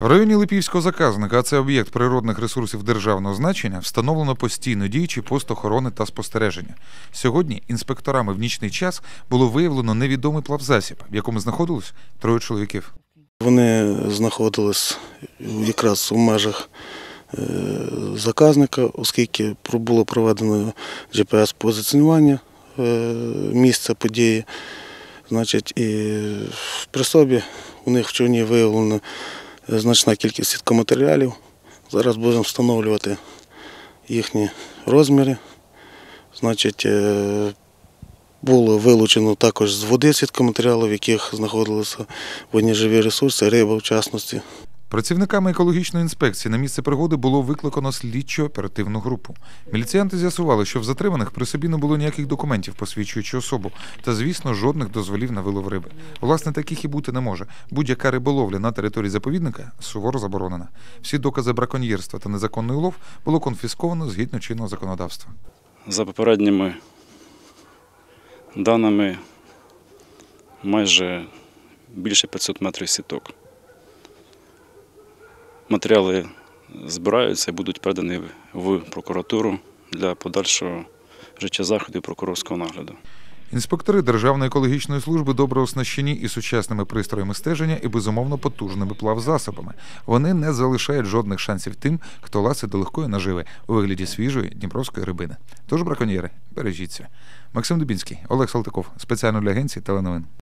В районі Липівського заказника, а це об'єкт природних ресурсів державного значення, встановлено постійно діючий пост охорони та спостереження. Сьогодні інспекторами в нічний час було виявлено невідомий плавзасіб, в якому знаходилось троє чоловіків. Вони знаходились якраз у межах е, заказника, оскільки було проведено GPS-позиціонування е, місця події. Значить, і при собі у них в човні виявлено значна кількість сіткоматеріалів. Зараз будемо встановлювати їхні розміри. Значить, е, було вилучено також з води сіткоматеріалів, в яких знаходилися водні живі ресурси, риба в частності. Працівниками екологічної інспекції на місце пригоди було викликано слідчо-оперативну групу. Міліціянти з'ясували, що в затриманих при собі не було ніяких документів, посвідчуючи особу, та, звісно, жодних дозволів на вилов риби. Власне, таких і бути не може. Будь-яка риболовля на території заповідника суворо заборонена. Всі докази браконьєрства та незаконний улов було конфісковано згідно чинного законодавства. За попередніми даними майже більше 500 метрів сіток. Матеріали збираються і будуть передані в прокуратуру для подальшого життя заходів прокурорського нагляду. Інспектори Державної екологічної служби добре оснащені і сучасними пристроями стеження, і безумовно потужними плавзасобами. Вони не залишають жодних шансів тим, хто ласить до легкої наживи у вигляді свіжої дніпровської рибини. Тож, браконьєри, бережіться. Максим Дубінський, Олег Салтиков, спеціально для агенції теленовин.